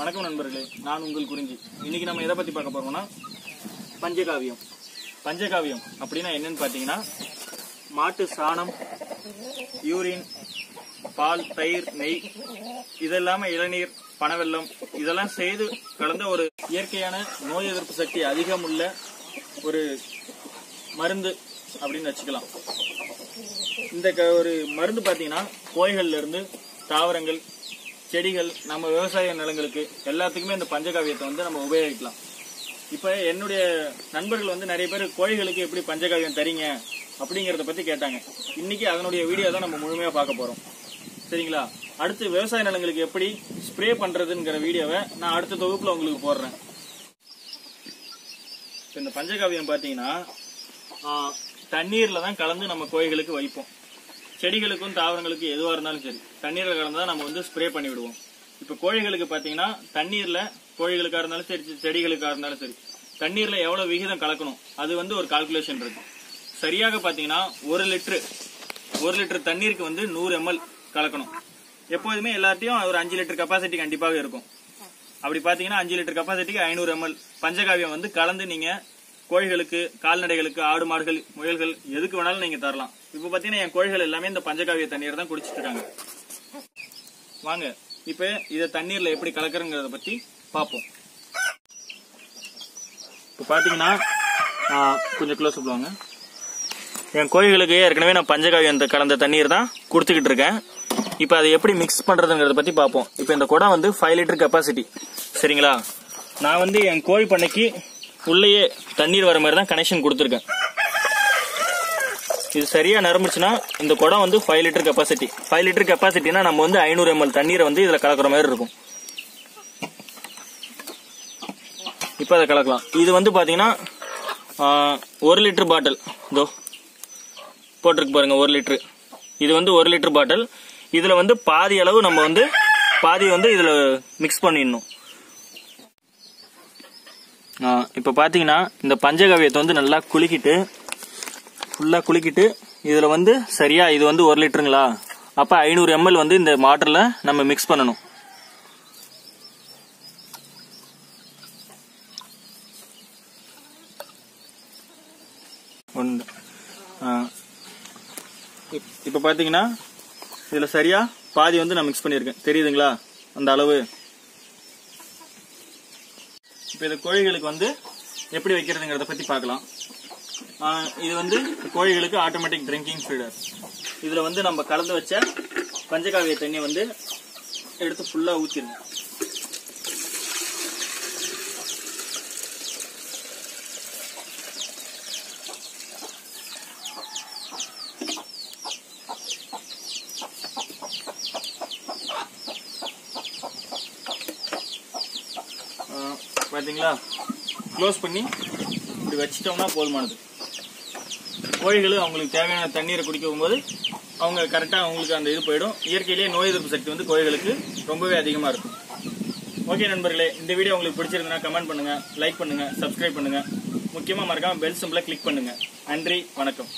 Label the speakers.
Speaker 1: வணக்கம் நண்பர்களே நான் உங்கள் குறிஞ்சி. இன்னைக்கு நம்ம எதை பத்தி பார்க்க போறோம்னா பஞ்சகாவியம். பஞ்சகாவியம் அப்படின்னா என்னன்னு பார்த்தீங்கன்னா மாட்டு சாணம் யூரின் பால் தயிர் நெய் இதெல்லாம இளநீர் பனவெல்லம் இதெல்லாம் செய்து கலந்த ஒரு இயற்கையான நோய் எதிர்ப்பு சக்தி அதிகம் உள்ள ஒரு மருந்து அப்படின்னு வச்சுக்கலாம். இந்த க- ஒரு மருந்து பார்த்தீங்கன்னா கோய்கள்ல இருந்து தாவரங்கள் செடிகள் நம்ம விவசாய நிலங்களுக்கு எல்லாத்துக்குமே இந்த பஞ்சகாவியத்தை வந்து நம்ம உபயோகிக்கலாம். இப்போ என்னுடைய நண்பர்கள் வந்து நிறைய பேர் கோழிகளுக்கு எப்படி பஞ்சகாவியம் தரீங்க அப்படிங்கிறத பற்றி கேட்டாங்க. இன்னைக்கு அதனுடைய வீடியோ தான் நம்ம முழுமையாக பார்க்க போகிறோம் சரிங்களா? அடுத்து விவசாய நிலங்களுக்கு எப்படி ஸ்ப்ரே பண்ணுறதுங்கிற வீடியோவை நான் அடுத்த தொகுப்பில் உங்களுக்கு போடுறேன். இப்போ இந்த பஞ்சகாவியம் பார்த்தீங்கன்னா தண்ணீரில் தான் கலந்து நம்ம கோழிகளுக்கு வைப்போம். செடிகளுக்கும் தாவரங்களுக்கும் எதுவாக இருந்தாலும் சரி தண்ணீரில் கலந்து தான் நம்ம வந்து ஸ்ப்ரே பண்ணி விடுவோம். இப்போ கோழிகளுக்கு பார்த்தீங்கன்னா தண்ணீரில் கோழிகளுக்காக இருந்தாலும் சரி செடிகளுக்காக இருந்தாலும் சரி தண்ணீரில் எவ்வளோ விகிதம் கலக்கணும் அது வந்து ஒரு கால்குலேஷன் இருக்கு. சரியாக பார்த்தீங்கன்னா ஒரு லிட்டரு ஒரு லிட்டர் தண்ணீருக்கு வந்து நூறு எம்எல் கலக்கணும். எப்போதுமே எல்லாத்தையும் ஒரு அஞ்சு லிட்டர் கெப்பாசிட்டி கண்டிப்பாக இருக்கும். அப்படி பார்த்தீங்கன்னா அஞ்சு லிட்டர் கெப்பாசிட்டிக்கு ஐநூறு எம்எல் பஞ்சகாவியம் வந்து கலந்து நீங்கள் கோழிகளுக்கு கால்நடைகளுக்கு ஆடு மாடுகள் முயல்கள் எதுக்கு வேணாலும் நீங்க தரலாம். இப்ப பாத்தீங்கன்னா என் கோழிகள் எல்லாமே இந்த பஞ்சகாவிய தண்ணீர் தான் குடிச்சிட்டு இருக்காங்க வாங்க இப்ப இத தண்ணீர்ல எப்படி கலக்குறங்கிறத பத்தி பாப்போம். இப்ப பாத்தீங்கன்னா கொஞ்சம் க்ளோஸ் பண்ணுவாங்க என் கோழிகளுக்கு ஏற்கனவே நான் பஞ்சகாவியம் இந்த கலந்த தண்ணீர் தான் கொடுத்துக்கிட்டு இருக்கேன் இப்போ அதை எப்படி மிக்ஸ் பண்ணுறதுங்கிறத பற்றி பார்ப்போம் இப்போ இந்த குடம் வந்து ஃபைவ் லிட்டர் கெப்பாசிட்டி சரிங்களா? நான் வந்து என் கோழி பண்ணைக்கு உள்ளேயே தண்ணீர் வர மாதிரி தான் கனெக்ஷன் கொடுத்துருக்கேன். இது சரியாக நிரம்பிச்சுன்னா இந்த குடம் வந்து five litre capacity five litre கெப்பாசிட்டினா நம்ம வந்து ஐநூறு எம்எல் தண்ணீரை வந்து இதில் கலக்கிற மாதிரி இருக்கும். இப்போ அதை கலக்கலாம். இது வந்து பார்த்தீங்கன்னா ஒரு லிட்டர் பாட்டில் இதோ போட்டிருக்கு பாருங்க ஒரு லிட்டரு இது வந்து ஒரு லிட்டர் பாட்டில் இதில் வந்து பாதி அளவு நம்ம வந்து பாதி வந்து இதில் மிக்ஸ் பண்ணிடணும். இப்போ பார்த்தீங்கன்னா இந்த பஞ்சகவியத்தை வந்து நல்லா குலுக்கிட்டு ஃபுல்லாக குலுக்கிட்டு இதில் வந்து சரியா இது வந்து ஒரு லிட்டருங்களா? அப்போ ஐநூறு எம்எல் வந்து இந்த மாட்டரில் நம்ம மிக்ஸ் பண்ணணும். ஒன்று இப்போ பார்த்தீங்கன்னா இதில் சரியாக பாதி வந்து நான் மிக்ஸ் பண்ணியிருக்கேன். தெரியுதுங்களா? அந்த அளவு. இப்போ இந்த கோழிகளுக்கு வந்து எப்படி வைக்கிறதுங்கிறத பற்றி பார்க்கலாம். இது வந்து கோழிகளுக்கு ஆட்டோமேட்டிக் ட்ரிங்கிங் ஃபீடர் இதில் வந்து நம்ம கலந்து வச்ச பஞ்சகாவிய தண்ணி வந்து எடுத்து ஃபுல்லாக ஊற்றிடணும் பார்த்தீங்களா க்ளோஸ் பண்ணி இப்படி வச்சிட்டோம்னா போதுமானது. கோழிகள் அவங்களுக்கு தேவையான தண்ணீரை குடிக்கும் போது அவங்க கரெக்டாக அவங்களுக்கு அந்த இது போயிடும். இயற்கையிலேயே நோய் எதிர்ப்பு சக்தி வந்து கோழிகளுக்கு ரொம்பவே அதிகமாக இருக்கும். ஓகே நண்பர்களே இந்த வீடியோ உங்களுக்கு பிடிச்சிருந்தனா கமெண்ட் பண்ணுங்கள் லைக் பண்ணுங்கள் சப்ஸ்கிரைப் பண்ணுங்கள் முக்கியமாக மறக்காமல் பெல் சிம்பிளை கிளிக் பண்ணுங்கள் நன்றி வணக்கம்.